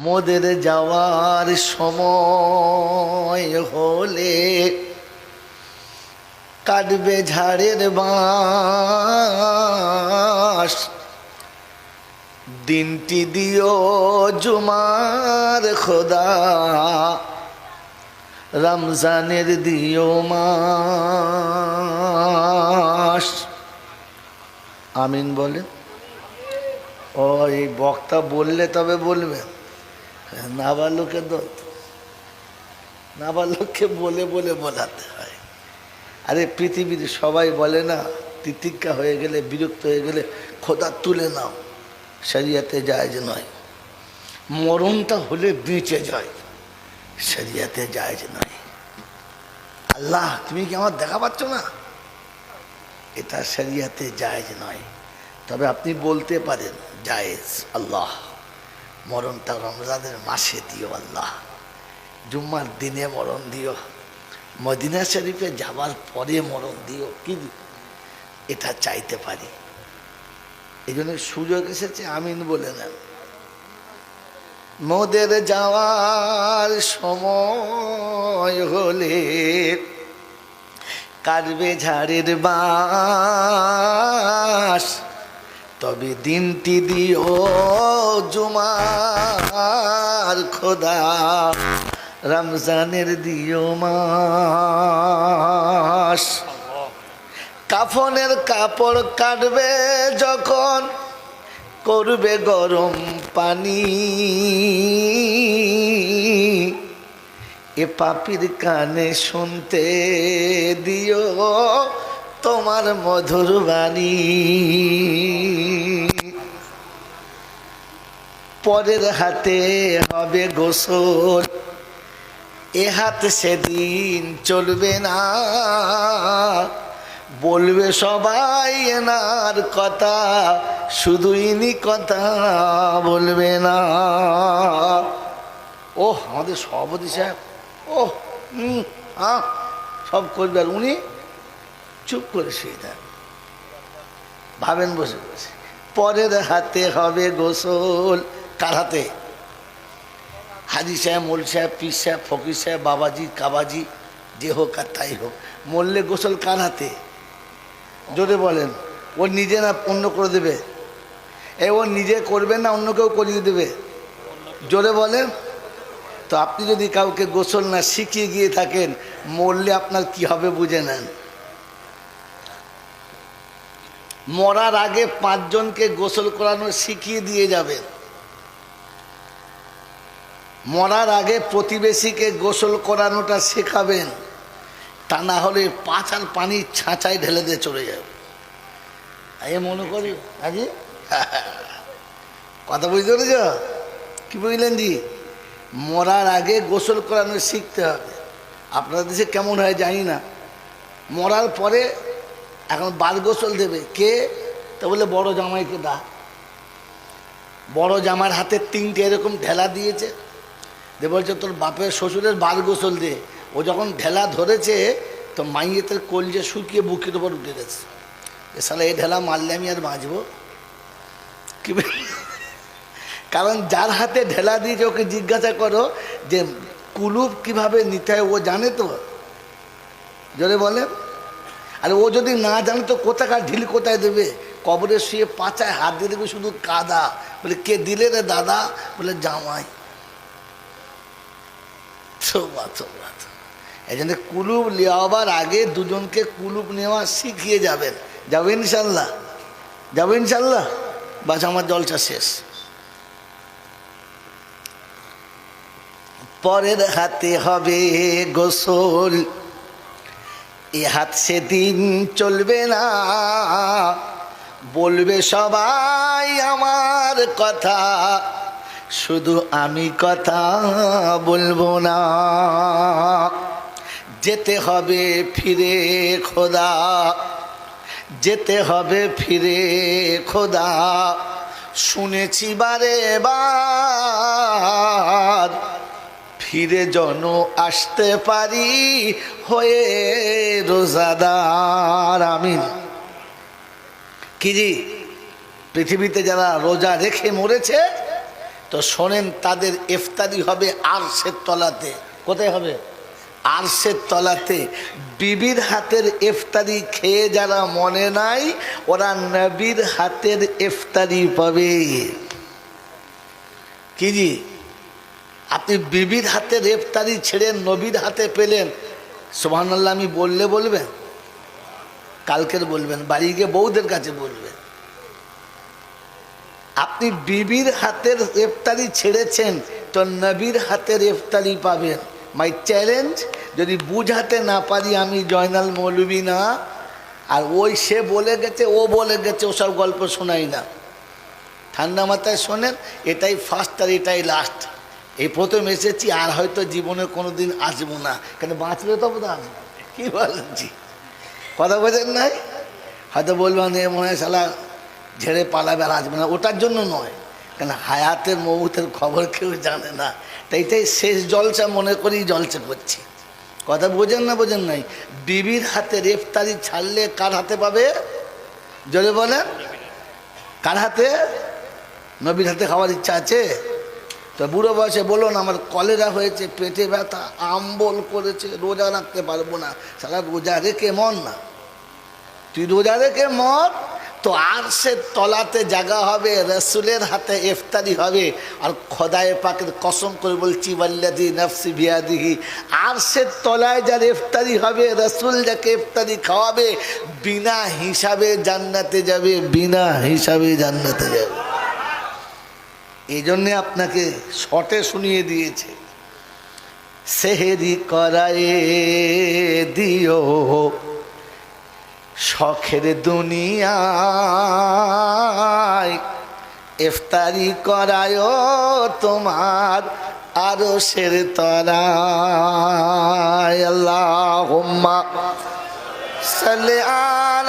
মোদের যাওয়ার সময় হলে কাটবে ঝাড়ের বাঁশ। দিনটি দিও জুমার খোদা, রমজানের দিও মাস। আমিন বলে? ও, এই বক্তা বললে তবে বলবে। নাবালকের দোষ নাবালককে বলে বলে বোঝাতে হয়। আরে পৃথিবীর সবাই বলে না, তিতিক্ষা হয়ে গেলে, বিরক্ত হয়ে গেলে, খোদা তুলে নাও। শরিয়াতে যায় যে নয়। মরণটা হলে বেঁচে যায়। শরিয়াতে যায় যে নয়। আল্লাহ, তুমি কি আমার দেখা পাচ্ছ না? এটা শরিয়াতে যে নয়। তবে আপনি বলতে পারেন, জায়েজ আল্লাহ। মরণটা রমজানের মাসে দিও আল্লাহ। জুম্মার দিনে মরণ দিও। মদিনা শরীফে যাবার পরে মরণ দিও। কি এটা চাইতে পারি। এই জন্য সুযোগ এসেছে আমিন বলে নেন। মোদের যাওয়ার সময় হলে কারবে ঝাড়ের বাস তবে দিনটি দিও জুমার খোদা, রমজানের দিও মাস। কাফনের কাপড় কাটবে যখন, করবে গরম পানি। এ পাপির কানে শুনতে দিও তোমার মধুর বাণী। পরের হাতে হবে গোসল, এ হাত সেদিন চলবে না। বলবে সবাই এনার কথা শুধু ইনি কথা বলবে না। ও আমাদের সভাপতি সাহেব ও হুম হ্যাঁ সব করবে আর উনি? চুপ করে শুয়ে থাক। ভাবেন বসে বসে। পরের হাতে হবে গোসল। কার হাতে? হাজি সাহেব মোল সাহেব, পীর সাহেব, ফকির সাহেব, বাবাজি, কাবাজি, যে হোক আর তাই হোক। মরলে গোসল কার হাতে? জোরে বলেন। ও নিজে না অন্য করে দেবে? এ, ও নিজে করবে না অন্য কেউ করিয়ে দেবে? জোরে বলেন। তো আপনি যদি কাউকে গোসল না শিখিয়ে গিয়ে থাকেন মরলে আপনার কি হবে বুঝে নেন। মরার আগে পাঁচজনকে গোসল করানো শিখিয়ে দিয়ে যাবেন মরার আগে প্রতিবেশীকে গোসল করানোটা শেখাবেন। তা না হলে পাঁচ আর পানির ছাঁচাই ঢেলে দিয়ে চলে যাবে। এ মনে করি আজি কথা বুঝতে পেরেছ? কি বুঝলেন জি? মরার আগে গোসল করানো শিখতে হবে। আপনার দেশে কেমন হয় জানি না। মরার পরে এখন বাল গোসল দেবে। কে? তো বলে বড় জামাইকে দা। বড় জামার হাতে তিনটে এরকম ঢেলা দিয়েছে। দে বলছে, তোর বাপের শ্বশুরের বাল গোসল দে। ও যখন ঢেলা ধরেছে, তো মাইয়েতের কলজে শুকিয়ে বুকের উপর উঠে গেছে। এ সালে এই ঢেলা মারলে আমি আর বাঁচবো? কি কারণ যার হাতে ঢেলা দিয়েছে, ওকে জিজ্ঞাসা করো যে, কুলুপ কীভাবে নিতে হয়? ও জানে তো। জোরে বলে। আর ও যদি না জানে তো কোথাকার ঢিল কোথায় দেবে? কবরে শুয়ে পাচায় হাত দিয়ে দেবে শুধু কাদা। বলে, কে দিলে রে দাদা? বলে, জামাই। এই জন্য কুলুপ নেওয়াবার আগে দুজনকে কুলুপ নেওয়া শিখিয়ে যাবেন। যাবেন ইনশাল্লাহ। যাবেন ইনশাল্লাহ? বাস আমার জলটা শেষ। পরের হাতে হবে গোসল। এ হাত সেদিন চলবে না। বলবে সবাই আমার কথা। শুধু আমি কথা বলব না। যেতে হবে ফিরে খোদা। যেতে হবে ফিরে খোদা। শুনেছি বারে বার ফিরে জন আসতে পারি হয়ে রোজাদার আমিন। কি পৃথিবীতে যারা রোজা রেখে মরেছে, তো শোনেন তাদের ইফতারি হবে আরশের তলাতে। কোথায় হবে? আরশের তলাতে। বিবির হাতের ইফতারি খেয়ে যারা মনে নাই, ওরা নবীর হাতের ইফতারি পাবে। কি জি? আপনি বিবির হাতে ইফতারি ছেড়ে নবীর হাতে পেলেন সোহানাল্লাহ আমি বললে বলবেন? কালকের বলবেন, বাড়ি গিয়ে বউদের কাছে বলবেন। আপনি বিবির হাতের রেফতারি ছেড়েছেন, তো নবীর হাতে রেফতারি পাবেন। মাই চ্যালেঞ্জ যদি বুঝাতে না পারি আমি জয়নাল মৌলবী না, আর ওই সে বলে গেছে, ও বলে গেছে, ওসব গল্প শোনাই না। ঠান্ডা মাথায় শোনেন, এটাই ফার্স্ট আর এটাই লাস্ট এই প্রথম এসেছি আর হয়তো জীবনে কোনো দিন আসব না। কেন বাঁচলে তো বোধ আসব কী বলেন জি? কথা বোঝেন নাই? হয়তো বলবেন, এ মনে হয় শালা ঝেড়ে পালাবে আর আসবে না। ওটার জন্য নয়। কেন হায়াতের মৌতের খবর কেউ জানে না। তাই এটাই শেষ জলসা মনে করেই জলসা করছি। কথা বোঝেন না বোঝেন নাই? বিবির হাতে রেফতারি ছাড়লে কার হাতে পাবে? জলে বলেন। কার হাতে? নবীর হাতে খাওয়ার ইচ্ছা আছে? তো বুড়ো বয়সে বলুন আমার কলেরা হয়েছে, পেটে ব্যথা, আম্বল করেছে, রোজা রাখতে পারব না। সারা রোজা রেখে মন না। তুই রোজা রেখে মর, তো আর সে তলাতে জাগা হবে, রসুলের হাতে ইফতারি হবে, আর খোদায় পাকের কসম করে বলছি বাল্লাদি নফসি বিয়াদিহি আর সে তলায় যার ইফতারি হবে, রসুল যাকে ইফতারি খাওয়াবে, বিনা হিসাবে জান্নাতে যাবে, বিনা হিসাবে জান্নাতে যাবে। এই জন্যে আপনাকে শটে শুনিয়ে দিয়েছে। সেহেরি করায়ে দিও শখের দুনিয়ায়। ইফতারি করায় তোমার আরও সের তরায়। আল্লাহ সালে আলা